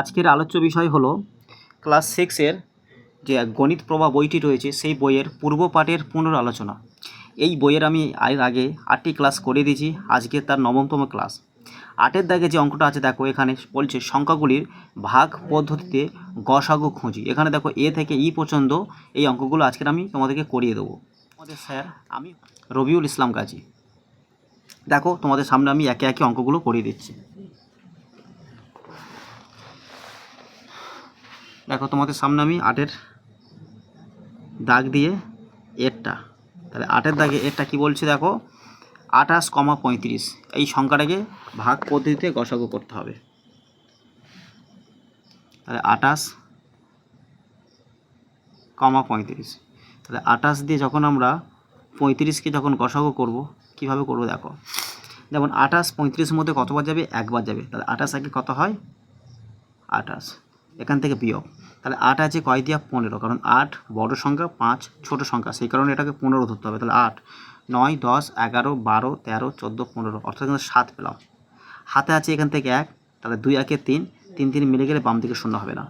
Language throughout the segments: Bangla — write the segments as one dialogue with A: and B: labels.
A: আজকের আলোচ্য বিষয় হলো ক্লাস সিক্সের যে গণিত প্রভা বইটি রয়েছে, সেই বইয়ের পূর্ব পাঠের পুনর আলোচনা এই বইয়ের আমি এর আগে আটটি ক্লাস করে দিয়েছি, আজকে তার নবমতম ক্লাস। আটের দাগে যে অঙ্কটা আছে, দেখো এখানে বলছে সংখ্যাগুলির ভাগ পদ্ধতিতে গসাগু খুঁজি। এখানে দেখো এ থেকে ই পর্যন্ত এই অঙ্কগুলো আজকের আমি তোমাদেরকে করিয়ে দেবো। আমাদের স্যার, আমি রবিউল ইসলাম গাজী দেখো তোমাদের সামনে আমি একে একে অঙ্কগুলো করিয়ে দিচ্ছি। দেখো তোমাদের সামনে আমি আটের দাগ দিয়ে এরটা। তাহলে আটের দাগে এরটা কি বলছে দেখো? আঠাশ কমা পঁয়ত্রিশ। এই সংখ্যাটাকে ভাগ পদ্ধতিতে গসাগু করতে হবে। তাহলে আঠাশ কমা পঁয়ত্রিশ। তাহলে আঠাশ দিয়ে যখন আমরা পঁয়ত্রিশকে যখন গসাগু করব, কীভাবে করব দেখো? যেমন আঠাশ পঁয়ত্রিশের মধ্যে কতবার যাবে? একবার যাবে। তাহলে আঠাশ আগে কত হয়? আঠাশ। এখান থেকে বিয়োগ। তাহলে আট আছে কয় দিয়া পনেরো? কারণ আট বড় সংখ্যা, পাঁচ ছোট সংখ্যা। সেই কারণে এটাকে পনেরো ধরতে হবে। তাহলে আট, নয়, দশ, এগারো, বারো, তেরো, চোদ্দ, পনেরো। অর্থাৎ কিন্তু সাত পেলাম। হাতে আছে এখান থেকে এক, তাহলে দুই, একে তিন। তিন তিন মিলে গেলে বাম দিকে শূন্য হবে না।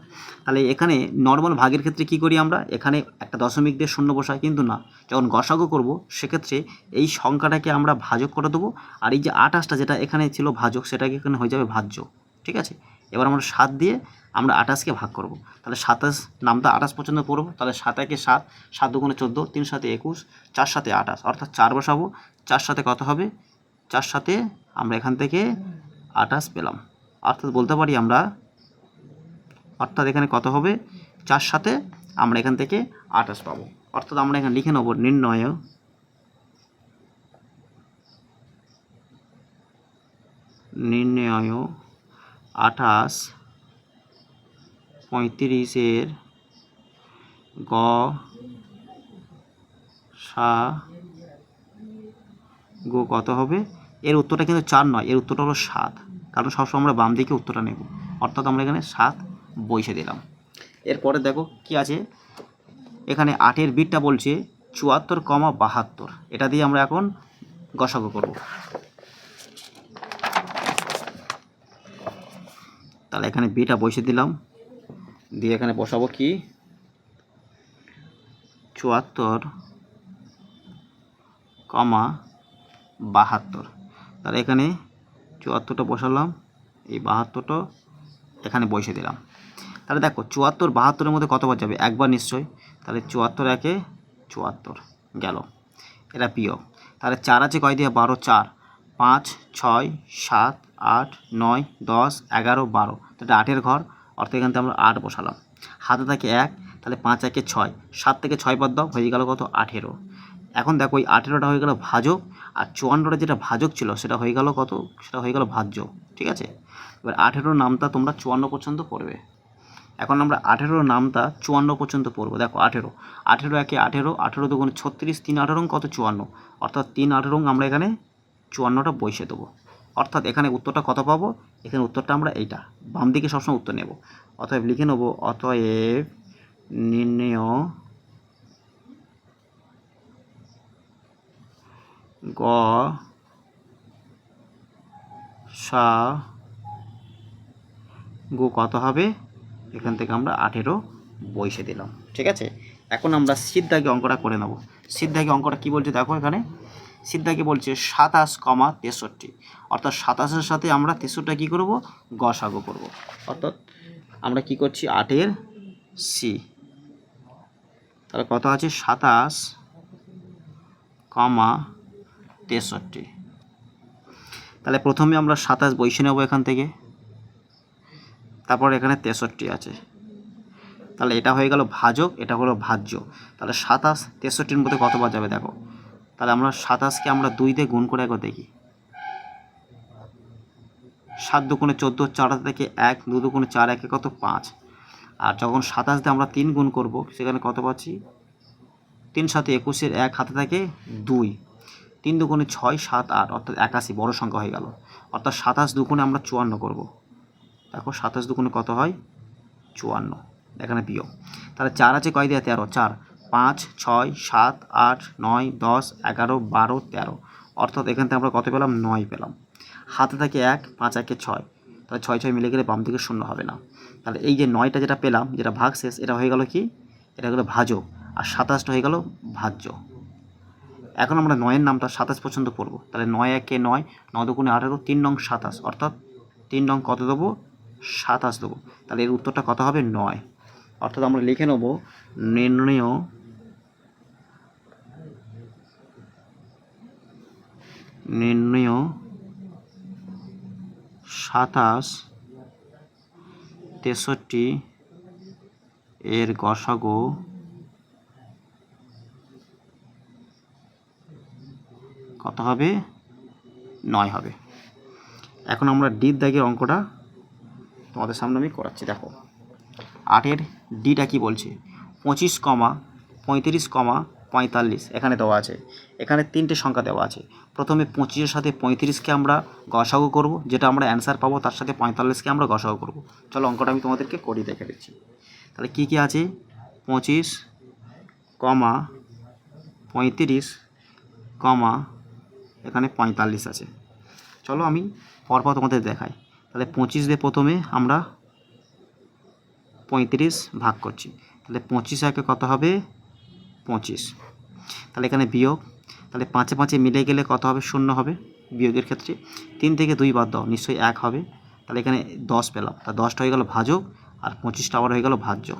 A: তাহলে এখানে নর্মাল ভাগের ক্ষেত্রে কি করি আমরা? এখানে একটা দশমিক দিয়ে শূন্য বসাই, কিন্তু না। যখন গসাগু করব, সেক্ষেত্রে এই সংখ্যাটাকে আমরা ভাজক করে দেবো। আর এই যে আঠাশটা যেটা এখানে ছিল ভাজক, সেটাকে এখানে হয়ে যাবে ভাজ্য। ঠিক আছে? এবার আমরা সাত দিয়ে আমরা আঠাশকে ভাগ করব। তাহলে সাতাশ নামটা আঠাশ পর্যন্ত পড়ব। তাহলে সাত একে সাত সাত দুগুণে চোদ্দ, তিন সাথে একুশ, চার সাথে আঠাশ। অর্থাৎ চার বসাবো। চার সাথে কত হবে? চার সাথে আমরা এখান থেকে আঠাশ পেলাম। অর্থাৎ বলতে পারি আমরা, অর্থাৎ এখানে কত হবে? চার সাথে আমরা এখান থেকে আঠাশ পাবো। অর্থাৎ আমরা এখানে লিখে নেব নির্ণয়। নির্ণয় আঠাশ, পঁয়ত্রিশের গ, সা, গো কত হবে? এর উত্তরটা কিন্তু চার নয়, এর উত্তরটা হলো সাত। কারণ সবসময় আমরা বাম দিকে উত্তরটা নেব। অর্থাৎ আমরা এখানে সাত বসে দিলাম। এরপরে দেখো কি আছে? এখানে আটের বিটটা বলছে চুয়াত্তর কমা বাহাত্তর। এটা দিয়ে আমরা এখন গসাগু করব। তাহলে এখানে বিটা বসে দিলাম। দিয়ে এখানে বসাবো কি? চুয়াত্তর কমা বাহাত্তর। তাহলে এখানে চুয়াত্তরটা বসালাম, এই বাহাত্তরটা এখানে বসে দিলাম। তাহলে দেখো, চুয়াত্তর বাহাত্তরের মধ্যে কতবার যাবে? একবার নিশ্চয়ই। তাহলে চুয়াত্তর একে চুয়াত্তর গেল। এটা প্রিয়। তাহলে চার আছে কয় দিয়ে? বারো, চার। পাঁচ, ছয়, সাত আট, নয়, দশ, এগারো, বারো। তাহলে আটের ঘর, অর্থাৎ এখান থেকে আমরা আট বসালাম। হাতে থাকে এক, তাহলে পাঁচ, একে ছয়। সাত থেকে ছয় বাদ দাও, হয়ে গেল কত? আঠেরো। এখন দেখো ওই আঠেরোটা হয়ে গেল ভাজক, আর চুয়ান্নটা যেটা ভাজক ছিল, সেটা হয়ে গেল কত? সেটা হয়ে গেল ভাজ্য, ঠিক আছে? এবার আঠেরোর নামটা তোমরা চুয়ান্ন পর্যন্ত পড়বে। এখন আমরা আঠেরোর নামটা চুয়ান্ন পর্যন্ত পড়ব। দেখো আঠেরো। আঠেরো একে আঠেরো আঠেরো দুগুণ ছত্রিশ, তিন আঠেরো কত? চুয়ান্ন। অর্থাৎ তিন আঠেরো আমরা এখানে চুয়ান্নটা বসে দেবো। অর্থাৎ এখানে উত্তরটা কত পাবো? এখানে উত্তরটা আমরা এইটা, বাম দিকে সবসময় উত্তর নেব। অতএব লিখে নেব, অতএব নির্ণয় গ সা গু কত হবে? এখান থেকে আমরা আঠেরো বসে দিলাম। ঠিক আছে? এখন আমরা সিদ্ধাকে অঙ্কটা করে নেব। সিদ্ধাকে অঙ্কটা কি বলছে দেখো এখানে। সিদ্ধাকে বলছে সাতাশ কমা তেষট্টি। অর্থাৎ সাতাশের সাথে আমরা তেষট্টি কী করব? গসাগু করব। অর্থাৎ আমরা কি করছি? আটের সি তাহলে কত আছে? সাতাশ কমা তেষট্টি। তাহলে প্রথমে আমরা সাতাশ বসে নেব এখান থেকে। তারপর এখানে তেষট্টি আছে। তাহলে এটা হয়ে গেল ভাজক, এটা হলো ভাজ্য। তাহলে সাতাশ তেষট্টির মধ্যে কতবার যাবে? দেখো। তাহলে আমরা সাতাশকে আমরা দুই দিয়ে গুণ করে একবার দেখি। সাত দুগুণে চোদ্দ, চার থেকে এক, দু দুগুণে চার, একে কত? পাঁচ। আর যখন সাতাশ দিয়ে আমরা তিন গুণ করব, সেখানে কত পাচ্ছি? তিন সাথে একুশের এক হাতে থাকে দুই। তিন দুগুণে ছয়, সাত, আট, অর্থাৎ একাশি, বড় সংখ্যা হয়ে গেল। অর্থাৎ সাতাশ দুগুণে আমরা চুয়ান্ন করব। দেখো, সাতাশ দুগুণে কত হয়? চুয়ান্ন। এখানে বিয়োগ। তাহলে চার আছে, কয় দেওয়া তেরো, চার। পাঁচ, ছয়, সাত, আট, নয়, দশ, এগারো, বারো, তেরো। অর্থাৎ এখান থেকে আমরা কত পেলাম? নয় পেলাম। হাতে থাকে এক, পাঁচ, একে ছয়। তাহলে ছয় ছয় মিলে গেলে বাম দিকে শূন্য হবে না। তাহলে এই যে নয়টা যেটা পেলাম, যেটা ভাগ শেষ, এটা হয়ে গেল কি? এটা হলো ভাজক আর সাতাশটা হয়ে গেল ভাজ্য। এখন আমরা নয়ের নামটা সাতাশ পর্যন্ত পড়ব। তাহলে নয়, একে নয় ন দুগুণে আঠারো, তিন নং সাতাশ। অর্থাৎ তিন নং কত দেবো? সাতাশ দেবো। তাহলে এর উত্তরটা কত হবে? নয়। অর্থাৎ আমরা লিখে নেব, নির্ণয় নির্ণয় সাতাশ তেষট্টি এর গসাগো কত হবে? নয় হবে। এখন আমরা ডির দাগের অঙ্কটা তোমাদের সামনে আমি করাচ্ছি, দেখো। আটের ডিটা কি বলছে? পঁচিশ কমা পঁয়ত্রিশ কমা পঁয়তাল্লিশ, এখানে দেওয়া আছে। এখানে তিনটে সংখ্যা দেওয়া আছে। প্রথমে পঁচিশের সাথে পঁয়ত্রিশকে আমরা গসাগু করব, যেটা আমরা অ্যান্সার পাবো, তার সাথে পঁয়তাল্লিশকে আমরা গসাগু করব। চলো অঙ্কটা আমি তোমাদেরকে করি, দেখে দিচ্ছি তাহলে কী কী আছে? পঁচিশ, কমা, পঁয়ত্রিশ, কমা, এখানে পঁয়তাল্লিশ আছে। চলো আমি পরপর তোমাদের দেখাই। তাহলে পঁচিশ দিয়ে প্রথমে আমরা পঁয়ত্রিশ ভাগ করছি। তাহলে পঁচিশ একে কত হবে? পঁচিশ। তাহলে এখানে বিয়োগ। তাহলে পাঁচে পাঁচে মিলে গেলে কত হবে? শূন্য হবে বিয়োগের ক্ষেত্রে। তিন থেকে দুই বাদ দাও, নিশ্চয়ই এক হবে। তাহলে এখানে দশ পেলাম। তা দশটা হয়ে গেল ভাজক আর পঁচিশটা আবার হয়ে গেল ভাজ্য।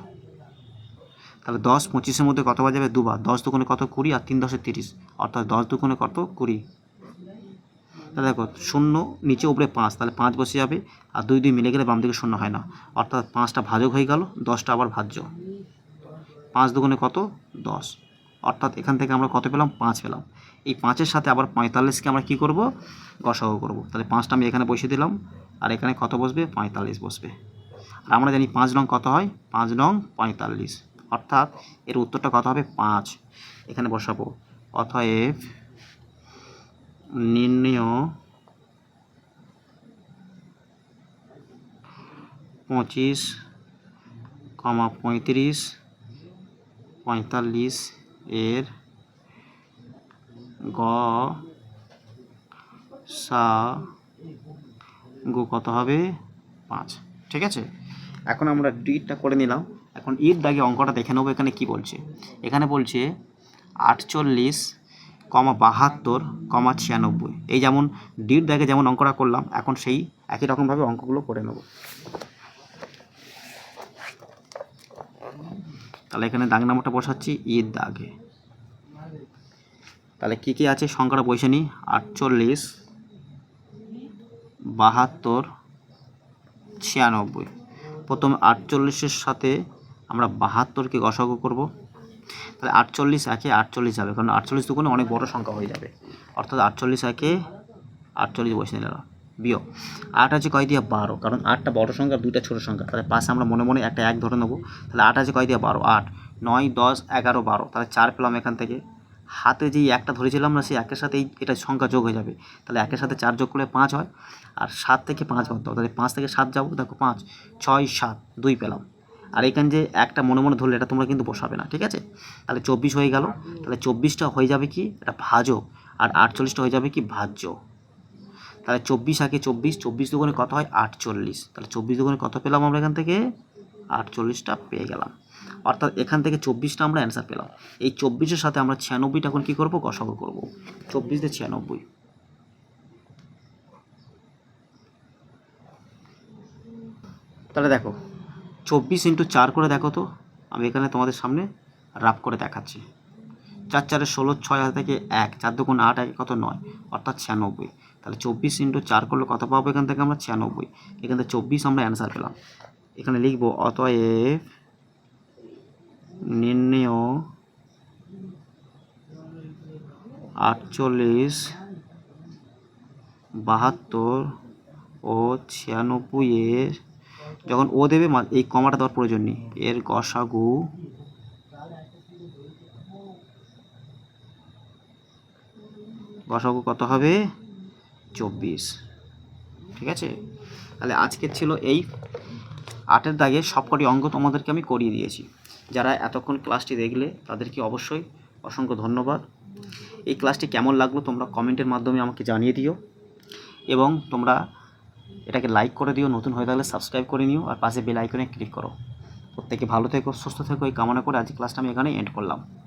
A: তাহলে দশ পঁচিশের মধ্যে কত বাজাবে দুবার। দশ দুগুণে কত? কুড়ি আর তিন দশে তিরিশ। অর্থাৎ দশ দুগুণে কত? কুড়ি। তাহলে দেখো, শূন্য নিচে উপরে পাঁচ। তাহলে পাঁচ বসে যাবে। আর দুই দুই মিলে গেলে বাম দিকে শূন্য হয় না। অর্থাৎ পাঁচটা ভাজক হয়ে গেল, দশটা আবার ভাজ্য। পাঁচ দুগুণে কত? দশ। অর্থাৎ এখান থেকে আমরা কত পেলাম? পাঁচ পেলাম। এই পাঁচের সাথে আবার পঁয়তাল্লিশকে আমরা কী করব? গসাগু করব। তাহলে পাঁচটা আমি এখানে বসিয়ে দিলাম। আর এখানে কত বসবে? পঁয়তাল্লিশ বসবে। আর আমরা জানি পাঁচ নং কত হয়? পাঁচ নং পঁয়তাল্লিশ। অর্থাৎ এর উত্তরটা কত হবে? পাঁচ। এখানে বসাবো। অতএব নির্ণয় পঁচিশ, কমা পঁয়ত্রিশ পঁয়তাল্লিশ এর গ সা গু কত হবে? পাঁচ। ঠিক আছে? এখন আমরা ডিটটা করে নিলাম। এখন ইট দাগে অঙ্কটা দেখে নেব এখানে কি বলছে। এখানে বলছে আটচল্লিশ কমা বাহাত্তর কমা ছিয়ানব্বই। এই যেমন ডিট দাগে যেমন অঙ্কটা করলাম, এখন সেই একই রকমভাবে অঙ্কগুলো করে নেব। তাহলে এখানে দাগ নাম্বারটা বসাচ্ছি ঈদ দাগে। তাহলে কী কী আছে? সংখ্যাটা বসে নিই আটচল্লিশ, বাহাত্তর, ছিয়ানব্বই। প্রথম আটচল্লিশের সাথে আমরা বাহাত্তরকে গসাগু করব। তাহলে আটচল্লিশ একে আটচল্লিশ যাবে কারণ আটচল্লিশ দুগুণে অনেক বড় সংখ্যা হয়ে যাবে। অর্থাৎ আটচল্লিশ একে আটচল্লিশ বসে নিলাম। বিয়োগ। আট আছে কয় দিয়ে বারো, কারণ আটটা বড় সংখ্যা, দুইটা ছোটো সংখ্যা। তাহলে পাশে আমরা মনে মনে একটা এক ধরে নেব। তাহলে আট আছে কয় দিয়ে বারো? আট। নয়, দশ, এগারো, বারো। তাহলে চার পেলাম এখান থেকে। হাতে যেই একটা ধরেছিলাম না, সেই একের সাথেই এটা সংখ্যা যোগ হয়ে যাবে। তাহলে একের সাথে চার যোগ করলে পাঁচ হয়, আর সাত থেকে পাঁচ বাদ তাহলে পাঁচ থেকে সাত যাব, দেখো পাঁচ, ছয়, সাত, দুই পেলাম। আর এখানে যে একটা মনে মনে ধরলে, এটা তোমরা কিন্তু বসাবে না, ঠিক আছে? তাহলে চব্বিশ হয়ে গেল। তাহলে চব্বিশটা হয়ে যাবে কি? এটা ভাজক। আর আটচল্লিশটা হয়ে যাবে কি? ভাজ্য। তাহলে চব্বিশ আগে চব্বিশ চব্বিশ দুগুণে কত হয়? আটচল্লিশ। তাহলে চব্বিশ দুগুণে কত পেলাম আমরা এখান থেকে? আটচল্লিশটা পেয়ে গেলাম। অর্থাৎ এখান থেকে চব্বিশটা আমরা অ্যান্সার পেলাম। এই চব্বিশের সাথে আমরা ছিয়ানব্বইটা এখন কী করব? গসাগু করব। চব্বিশ দিয়ে ছিয়ানব্বই। তাহলে দেখো, চব্বিশ ইন্টু চার করে দেখো তো। আমি এখানে তোমাদের সামনে রাফ করে দেখাচ্ছি। চার চারে ষোলো, ছয় হাজার থেকে এক, চার দুগুণ আট এক কত নয়? অর্থাৎ ছিয়ানব্বই। তাহলে চব্বিশ ইন্টু চার করলে কত পাবো? এখান থেকে আমরা ছিয়ানব্বই। এখান থেকে চব্বিশ আমরা অ্যান্সার পেলাম। এখানে লিখব, অতএব নির্ণয় আটচল্লিশ, বাহাত্তর ও ছিয়ানব্বই এর, যখন ও দেবে এই কমাটা দেওয়ার প্রয়োজন নেই। এর গসাগু গসাগু কত হবে? চব্বিশ। ঠিক আছে? তাহলে আজকের ছিল এই আটের দাগে সবকটি অঙ্গ তোমাদেরকে আমি করিয়ে দিয়েছি। যারা এতক্ষণ ক্লাসটি দেখলে তাদেরকে অবশ্যই অসংখ্য ধন্যবাদ। এই ক্লাসটি কেমন লাগল তোমরা কমেন্টের মাধ্যমে আমাকে জানিয়ে দিও। এবং তোমরা এটাকে লাইক করে দিও, নতুন হয়ে থাকলে সাবস্ক্রাইব করে নিও আর পাশে বেল আইকনে ক্লিক করো। প্রত্যেকে ভালো থেকো, সুস্থ থেকো, এই কামনা করে আজ ক্লাসটা আমি এখানে এন্ড করলাম।